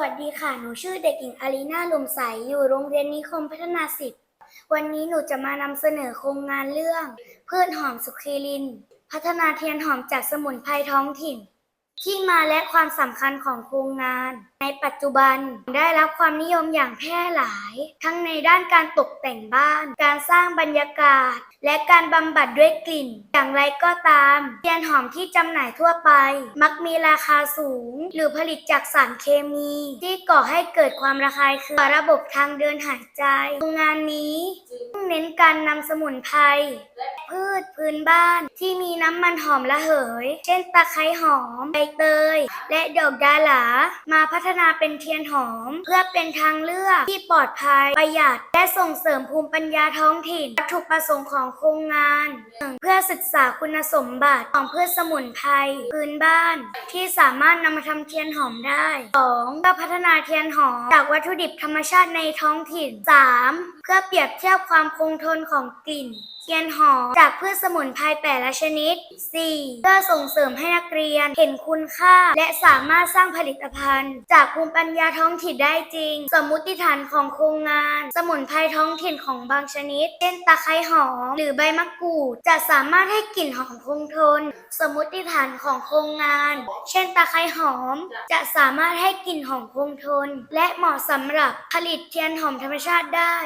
วัสดีค่ะ หนูชื่อเด็กหญิงอารีนาลุมใส อยู่โรงเรียนนิคมพัฒนาสิบ วันนี้หนูจะมานำเสนอโครงงานเรื่อง พืชหอมสุขีริน พัฒนาเทียนหอมจากสมุนไพรท้องถิ่น ที่มาและความสำคัญของโครงงาน ในปัจจุบันได้รับความนิยมอย่างแพร่หลาย ทั้งในด้านการตกแต่งบ้าน การสร้างบรรยากาศ และการบำบัดด้วยกลิ่น อย่างไรก็ตามเทียนหอมที่จำหน่ายทั่วไป มักมีราคาสูง หรือผลิตจากสารเคมี ที่ก่อให้เกิดความระคายเคืองต่อระบบทางเดินหายใจโครงงานนี้เน้นการนำสมุนไพร พืชพื้นบ้านที่มีน้ำมันหอมระเหย เช่นตะไคร้หอมใบเตย และดอกดาหลา มาพัฒนาเป็นเทียนหอม เพื่อเป็นทางเลือกที่ปลอดภัยประหยัด และส่งเสริมภูมิปัญญาท้องถิ่นวัตถุประสงค์ของโครงงาน 1. เพื่อศึกษาคุณสมบัติของพืชสมุนไพรพื้นบ้าน ที่สามารถนำมาทำเทียนหอมได้ 2. เพื่อพัฒนาเทียนหอมจากวัตถุดิบธรรมชาติในท้องถิ่น 3. เพื่อเปรียบเทียบความคงทนของกลิ่น เทียนหอมจากพืชสมุนไพรแต่ละชนิด 4. เพื่อส่งเสริมให้นักเรียนเห็นคุณค่า และสามารถสร้างผลิตภัณฑ์ จากภูมิปัญญาท้องถิ่นได้จริง สมมุติฐานของโครงงาน สมุนไพรท้องถิ่นของบางชนิด เช่นตะไคร้หอมหรือใบมะกรูด จะสามารถให้กลิ่นหอมคงทน สมมุติฐานของโครงงาน เช่นตะไคร้หอม จะสามารถให้กลิ่นหอมคงทน และเหมาะสำหรับผลิตเทียนหอมธรรมชาติได้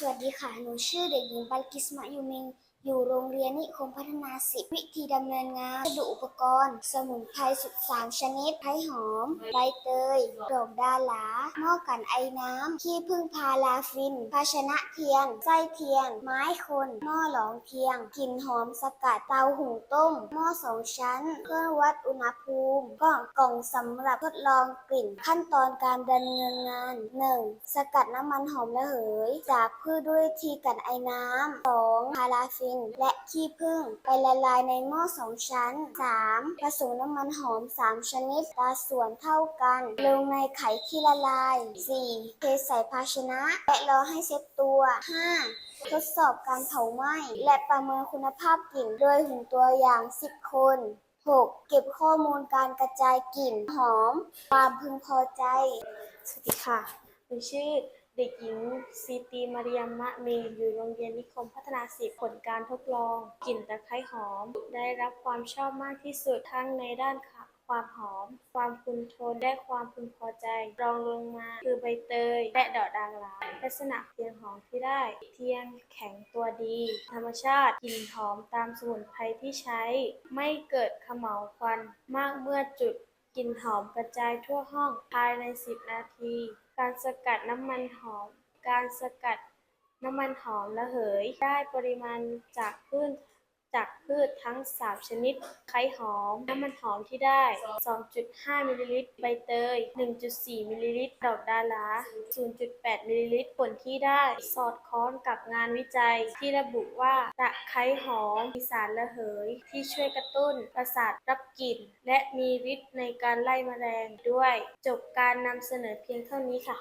สวัสดีค่ะ หนูชื่อเด็กหญิงบัลกิสมายูมิง อยู่โรงเรียนนิคมพัฒนาสิบวิธีดำเนินงานวัสดุอุปกรณ์ สมุนไพรสุดสามชนิดไพรหอมใบเตยดอกดาหลาหม้อกันไอน้ำขี้พึ่งพาลาฟิน ภาชนะเทียนไส้เทียน ไม้คนหม้อหลองเทียงกลิ่นหอมสกัดเตาหุงต้มหม้อสองชั้น เครื่องวัดอุณหภูมิกล่องกล่องสำหรับทดลองกลิ่นขั้นตอนการดำเนินงาน 1. สกัดน้ำมันหอมระเหย จากพืชด้วยวิธีกันไอน้ำ 2. พาราฟินและขี้ผึ้งไปละลายในหม้อสองชั้น 3. ผสมน้ำมันหอม 3 ชนิดตาส่วนเท่ากัน ลงในไข่ที่ละลาย 4. เทใส่ภาชนะ และรอให้เซ็ตตัว 5. ทดสอบการเผาไหม้และประเมินคุณภาพกลิ่นโดยหุ่นตัวอย่าง 10 คน 6. เก็บข้อมูลการกระจายกลิ่นหอม ความพึงพอใจ สวัสดีค่ะหนูชื่อ เด็กหญิงซีตีมาริยามะเมย์อยู่โรงเรียนนิคมพัฒนาสิบผลการทดลอง กลิ่นตะไคร้หอม ได้รับความชอบมากที่สุดทั้งในด้านความหอม ความคุณทน และความพึงพอใจ รองลงมาคือใบเตย และดอกดางลาลักษณะเทียนหอมที่ได้ เทียนแข็งตัวดี ธรรมชาติ กลิ่นหอมตามสมุนไพรที่ใช้ ไม่เกิดขม่าวควัน มากเมื่อจุด กลิ่นหอมกระจายทั่วห้อง ภายใน 10 นาที การสกัดน้ำมันหอม การสกัดน้ำมันหอมระเหย ได้ปริมาณจากพืช จากพืชทั้ง 3 ชนิด ไข่หอม น้ำมันหอมที่ได้ 2.5 มิลลิลิตร ใบเตย 1.4 มิลลิลิตร ดอกดาหลา0.8 มิลลิลิตร ผลที่ได้ สอดคล้องกับงานวิจัยที่ระบุว่าตะไคร้หอมมีสารระเหย ที่ช่วยกระตุ้นประสาทรับกลิ่น และมีฤทธิ์ในการไล่แมลงด้วย จบการนำเสนอเพียงเท่านี้ค่ะ